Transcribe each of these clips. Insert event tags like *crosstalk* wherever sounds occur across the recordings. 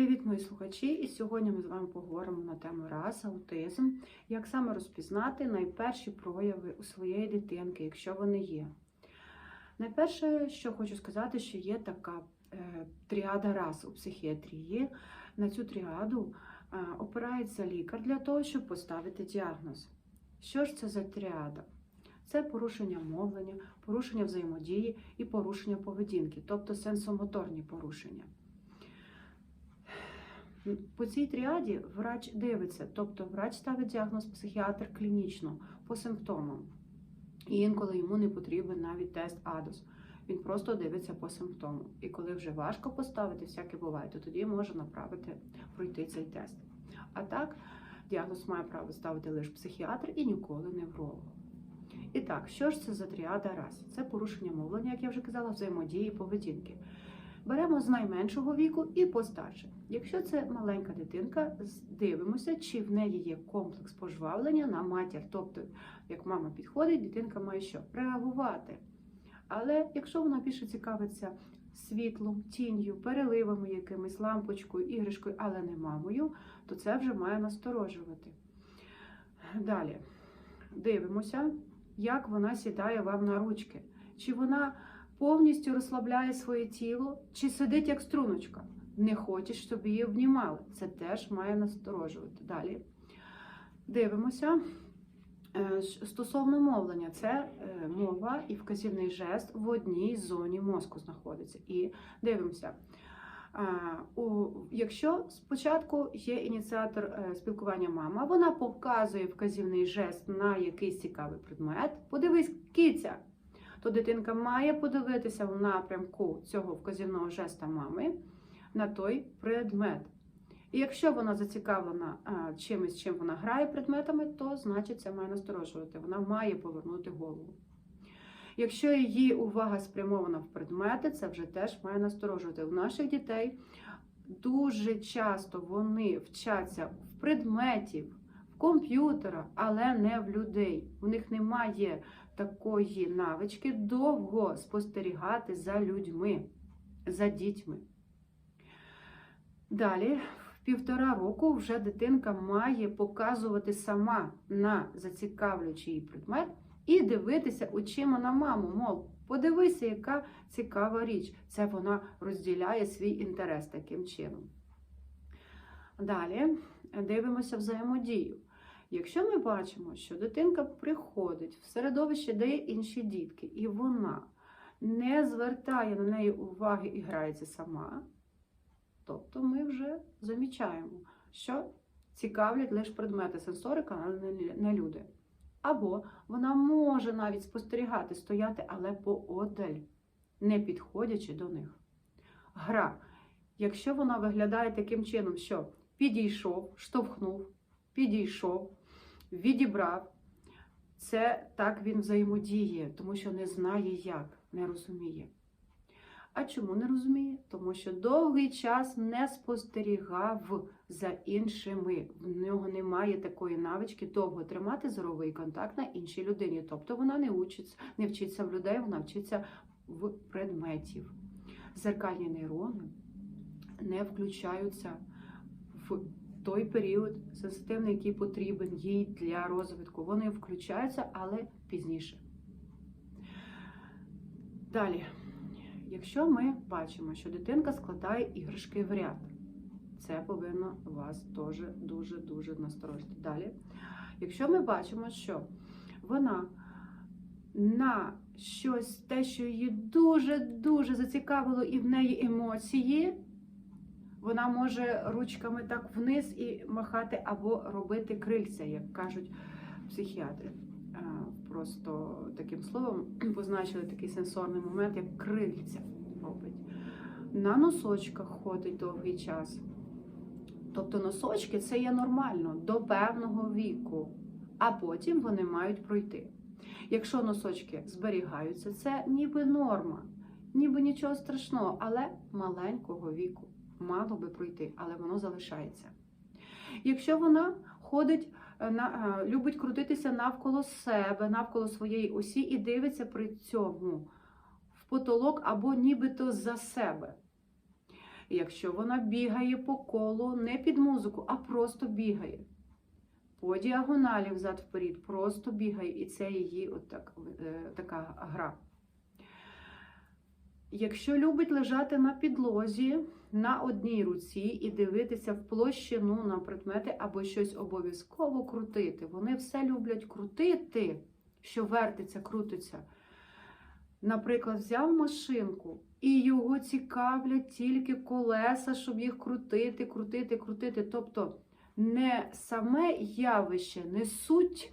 Привіт, мої слухачі! І сьогодні ми з вами поговоримо на тему раз, аутизм, як саме розпізнати найперші прояви у своєї дитинки, якщо вони є. Найперше, що хочу сказати, що є така е, тріада раз у психіатрії. На цю тріаду е, опирається лікар для того, щоб поставити діагноз. Що ж це за тріада? Це порушення мовлення, порушення взаємодії і порушення поведінки, тобто сенсомоторні порушення. По цій тріаді врач дивиться, тобто врач ставить діагноз психіатр клінічно по симптомам. І інколи йому не потрібен навіть тест АДОС. Він просто дивиться по симптомам. І коли вже важко поставити, всяке буває, то тоді може направити пройти цей тест. А так, діагноз має право ставити лише психіатр і ніколи невролог. І так, що ж це за тріада раз? Це порушення мовлення, як я вже казала, взаємодії поведінки. Беремо з найменшого віку і постарше. Якщо це маленька дитинка, дивимося, чи в неї є комплекс пожвавлення на матір. Тобто, як мама підходить, дитинка має що? Реагувати. Але якщо вона більше цікавиться світлом, тінню, переливами якимись, лампочкою, іграшкою, але не мамою, то це вже має насторожувати. Далі дивимося, як вона сідає вам на ручки. Чи вона повністю розслабляє своє тіло, чи сидить як струночка. Не хочеш, щоб її обнімали. Це теж має насторожувати. Далі дивимося. Е, Стосовно мовлення, це е, мова і вказівний жест в одній зоні мозку знаходиться. І дивимося. Якщо спочатку є ініціатор е, спілкування мама, вона показує вказівний жест на якийсь цікавий предмет. Подивись, киця, то дитинка має подивитися в напрямку цього вказівного жеста мами на той предмет. І якщо вона зацікавлена чимось, чим вона грає предметами, то значить це має насторожувати. Вона має повернути голову. Якщо її увага спрямована в предмети, це вже теж має насторожувати. У наших дітей дуже часто вони вчаться в предметів, в комп'ютера, але не в людей. У них немає такої навички довго спостерігати за людьми, за дітьми. Далі, в півтора року вже дитинка має показувати сама на зацікавлюючий її предмет і дивитися очима на маму. Мов, подивися, яка цікава річ. Це вона розділяє свій інтерес таким чином. Далі дивимося взаємодію. Якщо ми бачимо, що дитинка приходить в середовище, де є інші дітки, і вона не звертає на неї уваги і грається сама, тобто ми вже замічаємо, що цікавлять лише предмети сенсорика, але не люди. Або вона може навіть спостерігати, стояти, але поодаль, не підходячи до них. Гра. Якщо вона виглядає таким чином, що підійшов, штовхнув, підійшов, відібрав, це так він взаємодіє, тому що не знає як, не розуміє. А чому не розуміє? Тому що довгий час не спостерігав за іншими. В нього немає такої навички довго тримати зоровий контакт на іншій людині. Тобто вона не учиться, не вчиться в людей, вона вчиться в предметів. Зеркальні нейрони не включаються в той період сенситивний, який потрібен їй для розвитку. Вони включаються, але пізніше. Далі, якщо ми бачимо, що дитинка складає іграшки в ряд, це повинно вас теж дуже-дуже насторожити. Далі, якщо ми бачимо, що вона на щось те, що її дуже-дуже зацікавило, і в неї емоції, вона може ручками так вниз і махати або робити крильця, як кажуть психіатри. Просто таким словом позначили такий сенсорний момент, як крильця робить. На носочках ходить довгий час. Тобто носочки це є нормально до певного віку, а потім вони мають пройти. Якщо носочки зберігаються, це ніби норма, ніби нічого страшного, але маленького віку мало би пройти, але воно залишається. Якщо вона ходить, е, на, е, любить крутитися навколо себе, навколо своєї осі і дивиться при цьому в потолок або нібито за себе. Якщо вона бігає по колу не під музику, а просто бігає. По діагоналі взад вперед, просто бігає, і це її от так, е, така гра. Якщо любить лежати на підлозі на одній руці і дивитися в площину на предмети або щось обов'язково крутити, вони все люблять крутити, що вертиться, крутиться. Наприклад, взяв машинку і його цікавлять тільки колеса, щоб їх крутити, крутити, крутити. Тобто не саме явище, не суть,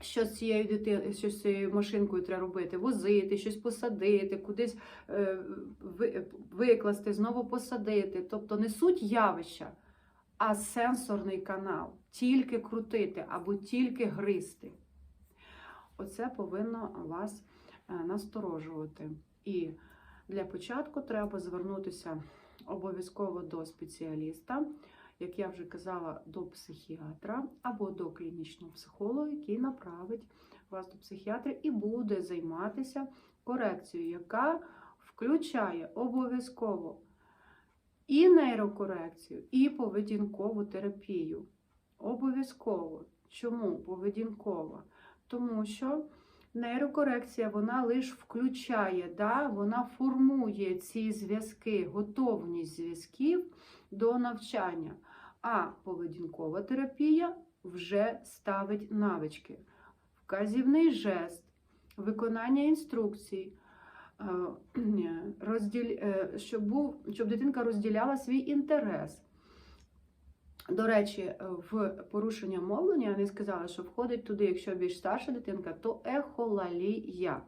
що з цією дитиною, що з цією машинкою треба робити, возити, щось посадити, кудись е, викласти, знову посадити. Тобто не суть явища, а сенсорний канал. Тільки крутити або тільки гризти. Оце повинно вас е, насторожувати. І для початку треба звернутися обов'язково до спеціаліста, як я вже казала, до психіатра або до клінічного психолога, який направить вас до психіатра і буде займатися корекцією, яка включає обов'язково і нейрокорекцію, і поведінкову терапію. Обов'язково. Чому поведінкова? Тому що нейрокорекція вона лише включає, да? вона формує ці зв'язки, готовність зв'язків до навчання. А поведінкова терапія вже ставить навички. Вказівний жест, виконання інструкцій, е, *clears throat* е, щоб, був... щоб дитинка розділяла свій інтерес. До речі, в порушення мовлення вони сказали, що входить туди, якщо більш старша дитинка, то ехолалія.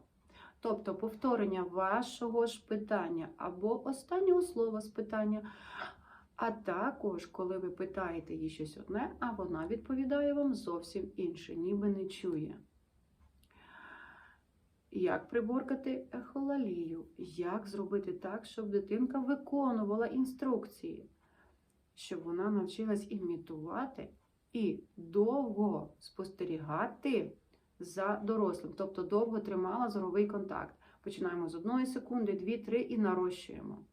Тобто повторення вашого ж питання або останнього слова з питання. А також, коли ви питаєте їй щось одне, а вона відповідає вам зовсім інше, ніби не чує. Як приборкати ехолалію? Як зробити так, щоб дитинка виконувала інструкції? щоб вона навчилась імітувати і довго спостерігати за дорослим, тобто довго тримала зоровий контакт. Починаємо з одної секунди, дві, три і нарощуємо.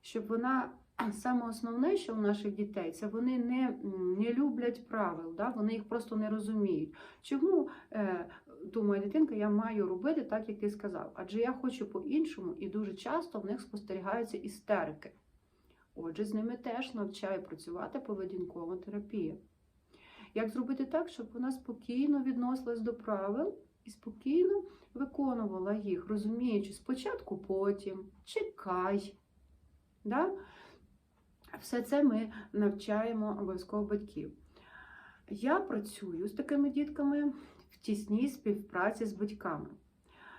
Щоб вона саме основне, що у наших дітей, це вони не, не люблять правил, да? вони їх просто не розуміють. Чому, е, думає дитинка, я маю робити так, як ти сказав? Адже я хочу по-іншому, і дуже часто в них спостерігаються істерики. Отже, з ними теж навчає працювати поведінкова терапія. Як зробити так, щоб вона спокійно відносилась до правил і спокійно виконувала їх, розуміючи спочатку потім, чекай. Да? Все це ми навчаємо обов'язково батьків. Я працюю з такими дітками в тісній співпраці з батьками.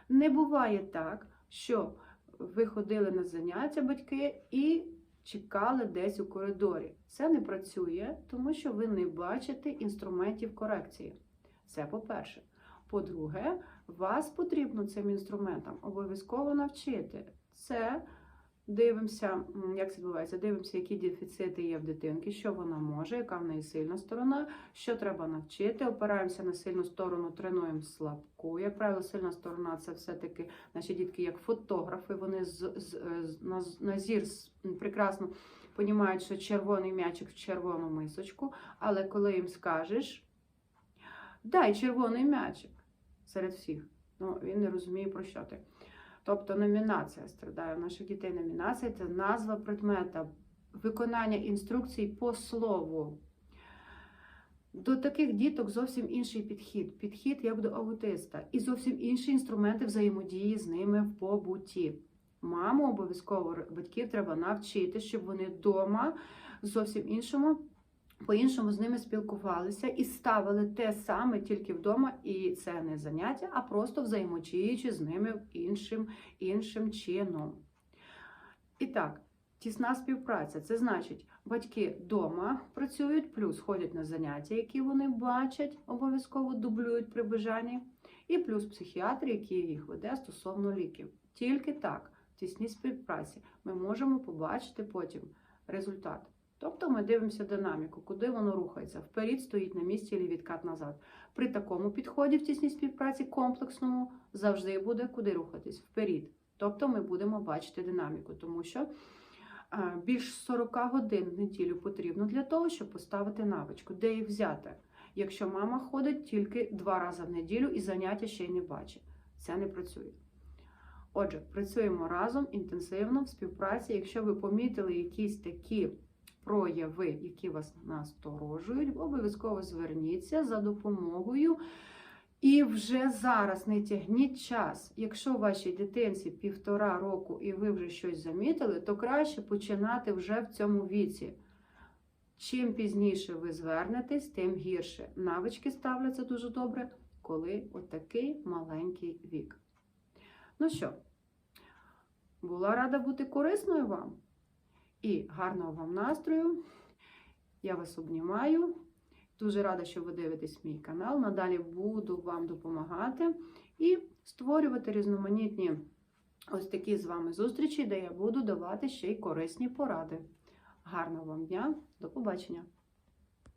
Не буває так, що ви ходили на заняття батьки і чекали десь у коридорі. Це не працює, тому що ви не бачите інструментів корекції. Це по-перше. По-друге, вас потрібно цим інструментам обов'язково навчити. Це дивимося, як це відбувається, дивимося, які дефіцити є в дитинки, що вона може, яка в неї сильна сторона, що треба навчити. Опираємося на сильну сторону, тренуємо слабку. Як правило, сильна сторона це все-таки наші дітки, як фотографи, вони з, з, з на, на зір прекрасно розуміють, що червоний м'ячик в червону мисочку, але коли їм скажеш, дай червоний м'ячик серед всіх, ну він не розуміє, про що ти. Тобто номінація страдає у наших дітей. Номінація це назва предмета, виконання інструкцій по слову. До таких діток зовсім інший підхід. Підхід як до аутиста. І зовсім інші інструменти взаємодії з ними в побуті. Маму обов'язково батьків треба навчити, щоб вони вдома зовсім іншому. По-іншому з ними спілкувалися і ставили те саме тільки вдома, і це не заняття, а просто взаємодіючи з ними іншим, іншим чином. І так, тісна співпраця це значить, батьки вдома працюють, плюс ходять на заняття, які вони бачать, обов'язково дублюють при бажанні, і плюс психіатр, який їх веде стосовно ліків. Тільки так, в тісній співпраці, ми можемо побачити потім результат. Тобто ми дивимося динаміку, куди воно рухається. Вперед стоїть на місці чи відкат назад. При такому підході в тісній співпраці комплексному завжди буде куди рухатись вперед. Тобто ми будемо бачити динаміку, тому що Більш 40 годин в неділю потрібно для того, щоб поставити навичку. Де їх взяти? Якщо мама ходить тільки два рази в неділю і заняття ще й не бачить, це не працює. Отже, працюємо разом інтенсивно в співпраці. Якщо ви помітили якісь такі прояви, які вас насторожують, обов'язково зверніться за допомогою. І вже зараз не тягніть час. Якщо вашій дитинці півтора року і ви вже щось замітили, то краще починати вже в цьому віці. Чим пізніше ви звернетесь, тим гірше. Навички ставляться дуже добре, коли отакий маленький вік. Ну що, була рада бути корисною вам і гарного вам настрою. Я вас обнімаю. Дуже рада, що ви дивитесь мій канал. Надалі буду вам допомагати і створювати різноманітні ось такі з вами зустрічі, де я буду давати ще й корисні поради. Гарного вам дня, до побачення!